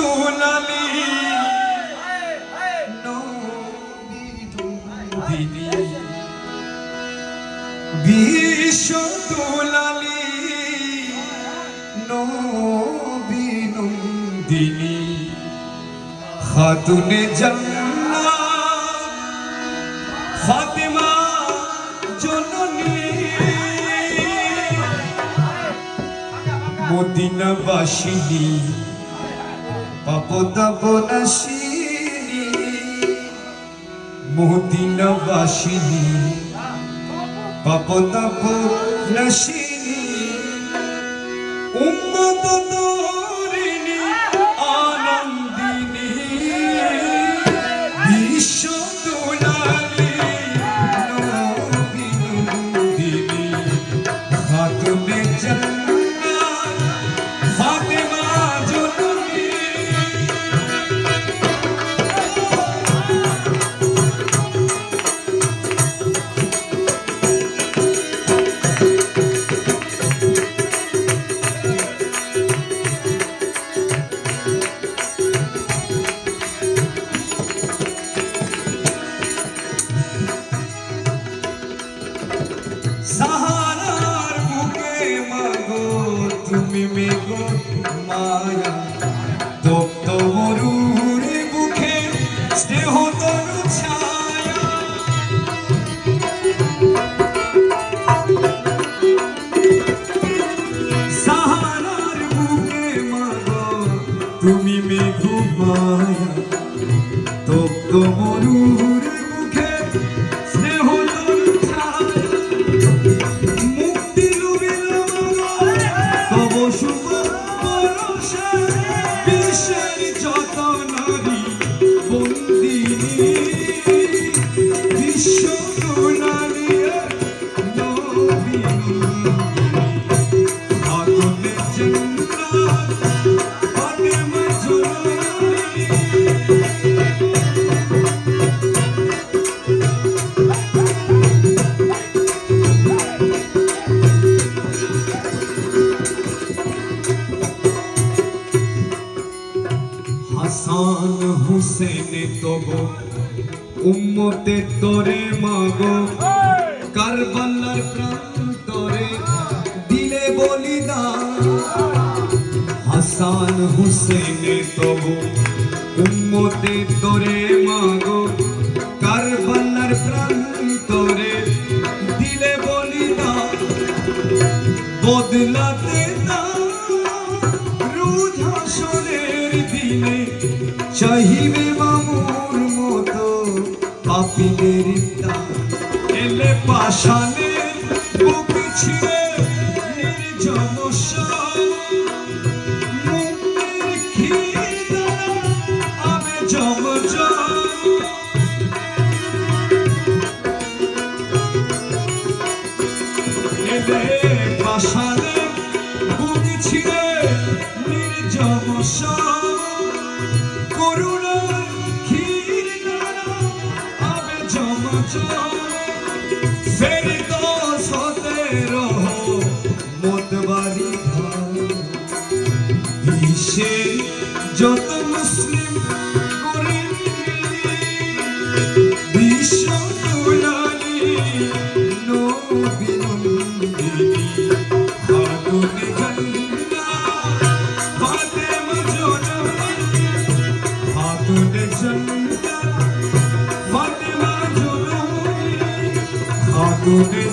দুলালি বিশ্ব দুলালি নবীনন্দিনী খাতুনে জান্নাত। ফাতেমা জননী। মদিনাবাসিনী। পাপদাবনাশিনী মদিনাবাসিনী পাপদাবনাশিনী উম্মত তপ্ত মরুর স্নেহ তরু ছায়া। তুমি মেঘো মায়া। তপ্ত মরুর হুসেন তব। উম্মতে তোরে মাগো। কারবালার প্রান্তরে দিলে বলিদান। হাসান হুসেন তব। উম্মতে তোরে মাগো। কারবালার প্রান্তরে দিলে বলিদান। বদলাতে না। রোজ হাসরের চাহিবে মামুর মতো পাপিদের এলে পাশানে বুক ছিঁড়ে নির্জন আবে জমজম। এলে পাশানে বুক ছিঁড়ে নির্জন ফেরি Good.